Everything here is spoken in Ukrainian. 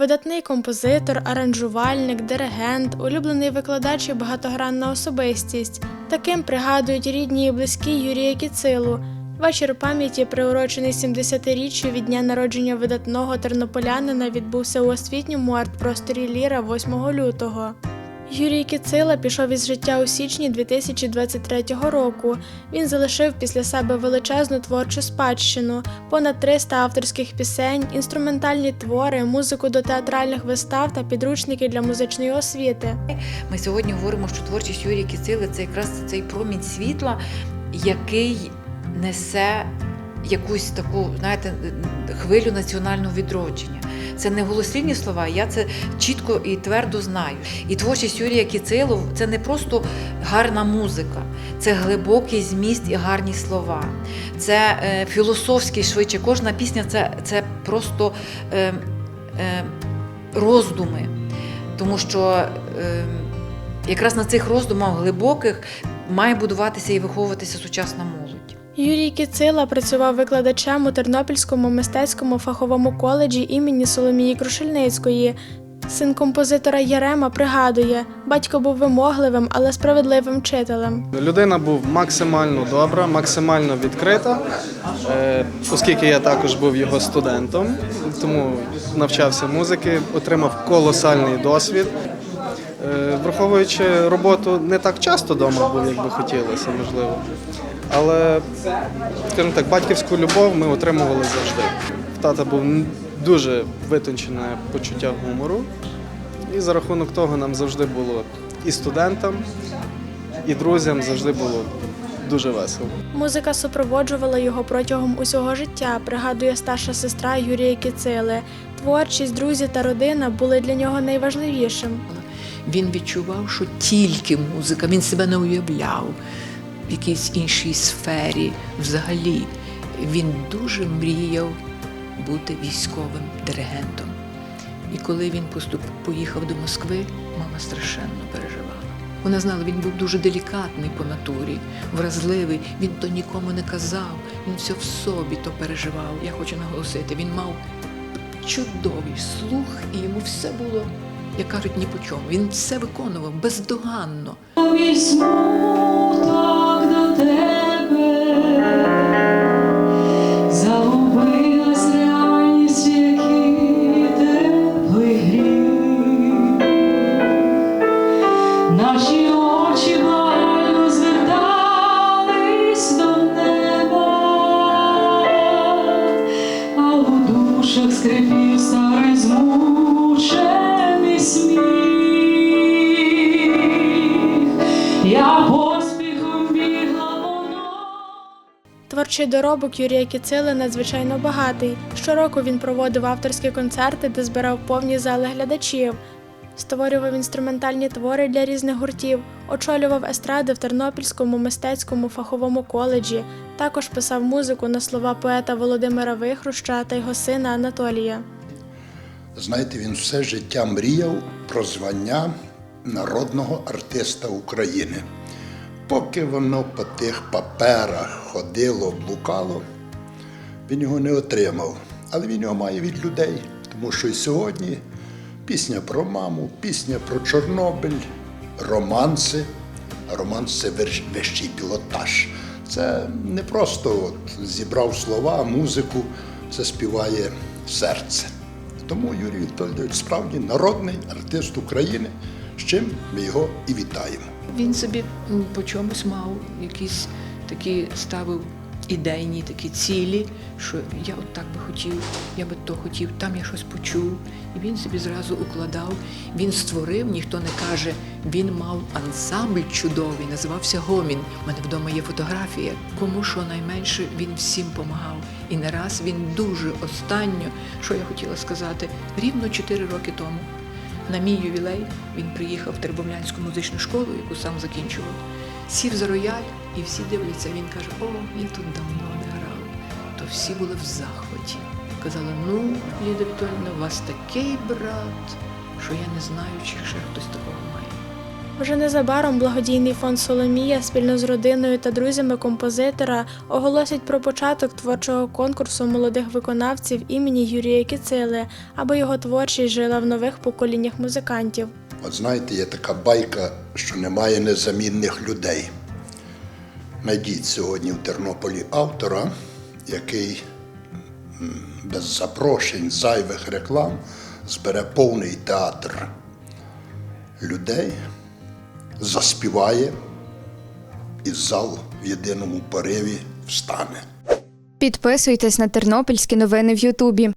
Видатний композитор, аранжувальник, диригент, улюблений викладач і багатогранна особистість. Таким пригадують рідні і близькі Юрія Кіцилу. Вечір пам'яті, приурочений 70-річчю від дня народження видатного тернополянина, відбувся у освітньому арт-просторі Ліра 8 лютого. Юрій Кіцила пішов із життя у січні 2023 року. Він залишив після себе величезну творчу спадщину, понад 300 авторських пісень, інструментальні твори, музику до театральних вистав та підручники для музичної освіти. Ми сьогодні говоримо, що творчість Юрія Кіцили це якраз цей промінь світла, який несе якусь таку, знаєте, хвилю національного відродження. Це не голослівні слова, я це чітко і твердо знаю. І творчість Юрія Кіцилу це не просто гарна музика, це глибокий зміст і гарні слова. Це е, філософський швидше. Кожна пісня це, це просто е, е, роздуми. Тому що е, якраз на цих роздумах глибоких має будуватися і виховуватися сучасна молодь. Юрій Кіцила працював викладачем у Тернопільському мистецькому фаховому коледжі імені Соломії Крушельницької. Син композитора Єрема пригадує, батько був вимогливим, але справедливим вчителем. Людина був максимально добра, максимально відкрита, е, оскільки я також був його студентом, тому навчався музики, отримав колосальний досвід. Е, Враховуючи роботу не так часто вдома був, як би хотілося, можливо. Але, скажімо так, батьківську любов ми отримували завжди. В тата був дуже витончене почуття гумору, і за рахунок того нам завжди було і студентам, і друзям завжди було дуже весело. Музика супроводжувала його протягом усього життя, пригадує старша сестра Юрія Кіцили. Творчість, друзі та родина були для нього найважливішим. Він відчував, що тільки музика, він себе не уявляв в якійсь іншій сфері. Взагалі, він дуже мріяв бути військовим диригентом. І коли він поступ, поїхав до Москви, мама страшенно переживала. Вона знала, він був дуже делікатний по натурі, вразливий, він то нікому не казав, він все в собі то переживав. Я хочу наголосити, він мав чудовий слух, і йому все було, як кажуть, ні по чому. Він все виконував бездоганно. Наші очі благально звертались до неба, а у душах скрипів старий змучений сміх. Я поспіхом бігла. Творчий доробок Юрія Кіцили надзвичайно багатий. Щороку він проводив авторські концерти, де збирав повні зали глядачів. Створював інструментальні твори для різних гуртів, очолював естради в Тернопільському мистецькому фаховому коледжі. Також писав музику на слова поета Володимира Вихруща та його сина Анатолія. Знаєте, він все життя мріяв про звання народного артиста України. Поки воно по тих паперах ходило, блукало, він його не отримав. Але він його має від людей, тому що і сьогодні пісня про маму, пісня про Чорнобиль, романси. Романс це вищий пілотаж. Це не просто от зібрав слова, музику, це співає серце. Тому Юрій Вітольдович справді народний артист України, з чим ми його і вітаємо. Він собі по чомусь мав якісь такі ставив ідейні такі цілі, що я от так би хотів, я би то хотів, там я щось почув. І він собі зразу укладав. Він створив, ніхто не каже, він мав ансамбль чудовий, називався Гомін. У мене вдома є фотографія. Кому що найменше він всім помагав. І не раз він дуже останньо, що я хотіла сказати, рівно 4 роки тому. На мій ювілей він приїхав в Тербовлянську музичну школу, яку сам закінчував. Сів за рояль, і всі дивляться. Він каже: О, я тут давно не грав. То всі були в захваті. Казали, ну, Ліда Вітольна, у вас такий брат, що я не знаю, чи ще хтось такого має. Вже незабаром благодійний фонд Соломія спільно з родиною та друзями композитора оголосять про початок творчого конкурсу молодих виконавців імені Юрія Кіцили, аби його творчість жила в нових поколіннях музикантів. От знаєте, є така байка, що немає незамінних людей. Найдіть сьогодні в Тернополі автора, який без запрошень, зайвих реклам збере повний театр людей, заспіває, і зал в єдиному пориві встане. Підписуйтесь на тернопільські новини в Ютубі.